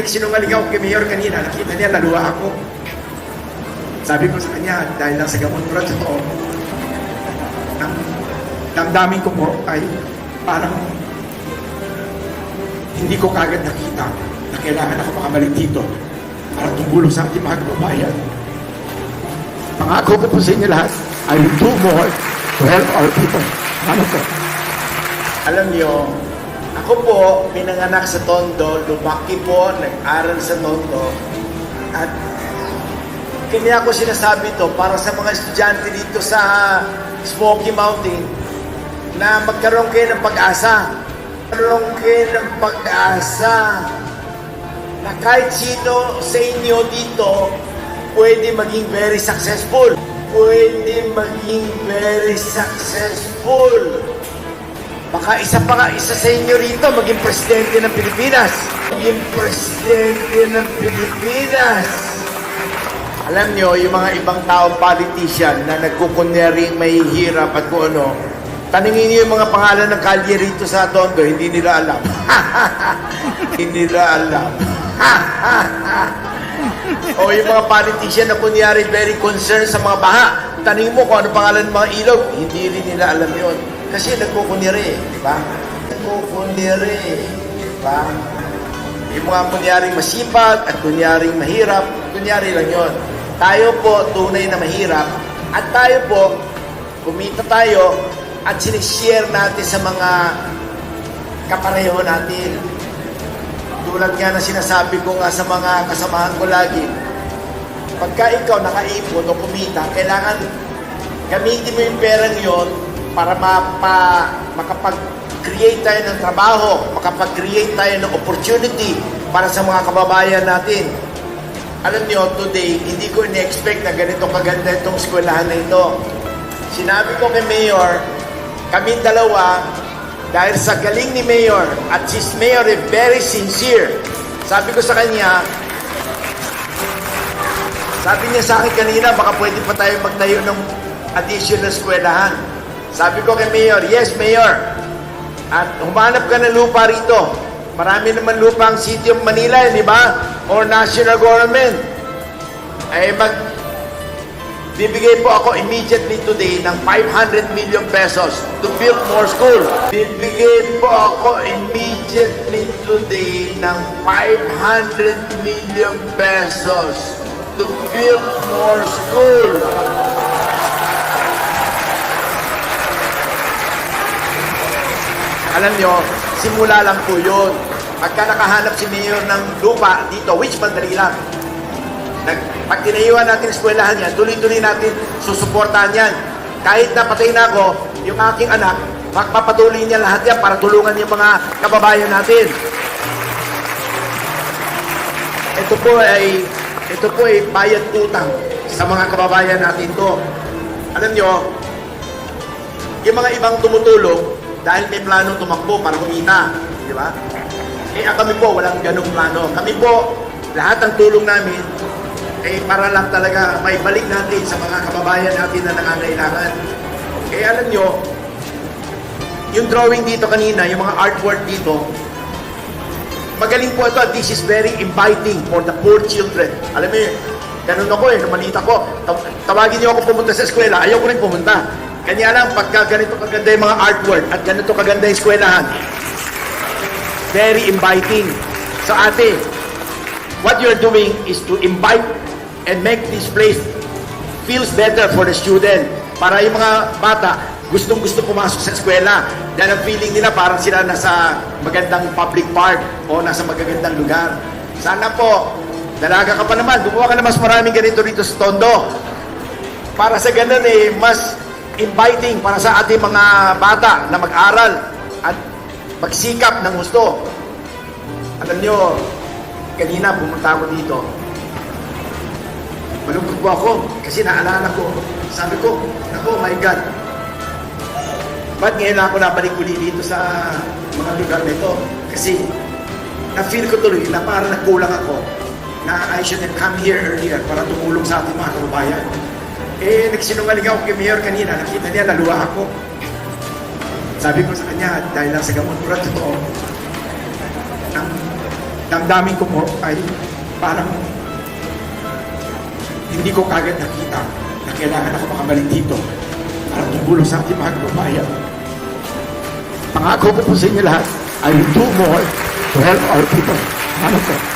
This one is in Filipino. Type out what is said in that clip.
nagsinungaling ako kay Mayor kanina, nakita niya, naluha ako. Sabi ko sa kanya, dahil lang sa gamot ko totoo, ang damdamin ko po ay parang hindi ko kagad nakita na kailangan ako makabalik dito para tumulong sa ating mga kababayan. Pangako ko po sa inyo lahat, I will do more to help our people. Ano po? Alam niyo, ako po, pinanganak sa Tondo, lumaki po, nag-aral sa Tondo, at kanya ko sinasabi to para sa mga estudyante dito sa Smoky Mountain na magkaroon kayo ng pag-asa. Magkaroon kayo ng pag-asa na kahit sino sa inyo dito pwede maging very successful. Pwede maging very successful. Baka isa pa nga, isa sa inyo rito, maging presidente ng Pilipinas. Maging presidente ng Pilipinas. Alam nyo, yung mga ibang taong politician na nagkukunyaring may hirap at kung ano, taningin nyo yung mga pangalan ng kalye rito sa Tondo, hindi nila alam. hindi nila alam. o yung mga politician na kunyari very concerned sa mga baha, taningin mo kung ano pangalan ng mga ilog, hindi rin nila alam yon Kasi nagkukunyari, di ba? Nagkukunyari, di ba? Yung mga kunyaring masipag at kunyaring mahirap, kunyari lang yon. Tayo po tunay na mahirap at tayo po, kumita tayo at sinishare natin sa mga kapareho natin. Tulad nga na sinasabi ko nga sa mga kasamahan ko lagi, pagka ikaw nakaipon o kumita, kailangan gamitin mo yung perang yon para mapa, makapag-create tayo ng trabaho, makapag-create tayo ng opportunity para sa mga kababayan natin. Alam niyo, today, hindi ko in-expect na ganito kaganda itong eskwelahan na ito. Sinabi ko kay Mayor, kami dalawa, dahil sa galing ni Mayor, at si Mayor is very sincere, sabi ko sa kanya, sabi niya sa akin kanina, baka pwede pa tayo magtayo ng additional eskwelahan. Sabi ko kay Mayor, yes Mayor, at humanap ka ng lupa rito. Marami naman lupa ang City of Manila, di ba? Or national government. Ay mag Bibigay po ako immediately today ng 500 million pesos to build more school. Bibigay po ako immediately today ng 500 million pesos to build more school. Alam nyo, simula lang po yun. Pagka nakahanap si Mayor ng lupa dito, which madali lang. Nag, pag tinayuan natin eskwelahan yan, tuloy-tuloy natin susuportahan yan. Kahit napatay na ako, yung aking anak, magpapatuloy niya lahat yan para tulungan yung mga kababayan natin. Ito po ay ito po ay bayad utang sa mga kababayan natin to. Alam nyo, yung mga ibang tumutulong dahil may plano tumakbo para kumita, di ba? Eh ah, kami po walang ganong plano. Kami po lahat ng tulong namin eh para lang talaga may balik natin sa mga kababayan natin na nangangailangan. Eh alam nyo, yung drawing dito kanina, yung mga artwork dito, magaling po ito. This is very inviting for the poor children. Alam mo yun, ganun ako eh, ako. Taw- Tawagin niyo ako pumunta sa eskwela, ayaw ko rin pumunta. Kanya lang, pagka ganito kaganda yung mga artwork at ganito kaganda yung eskwelahan, very inviting. So ate, what you're doing is to invite and make this place feels better for the student. Para yung mga bata, gustong gusto pumasok sa eskwela. Dahil ang feeling nila parang sila nasa magandang public park o nasa magagandang lugar. Sana po, dalaga ka pa naman, gumawa ka na mas maraming ganito rito sa Tondo. Para sa ganun eh, mas inviting para sa ating mga bata na mag-aral at magsikap ng gusto. Alam nyo, kanina pumunta ako dito. Malungkot po ako kasi naalala ko. Sabi ko, ako, my God. Ba't ngayon ako nabalik uli dito sa mga lugar nito? Kasi na-feel ko tuloy na parang nagkulang ako na I should have come here earlier para tumulong sa ating mga kababayan. Eh, nagsinungaling ako kay Mayor kanina. Nakita niya, naluha ako. Sabi ko sa kanya, dahil lang sa gamot ko totoo, ang damdamin ko po ay parang hindi ko kagad nakita na kailangan ako makabalik dito para tumulong sa ating mga kababayan. Pangako ko po sa inyo lahat, I will do more to help our people. Ano po?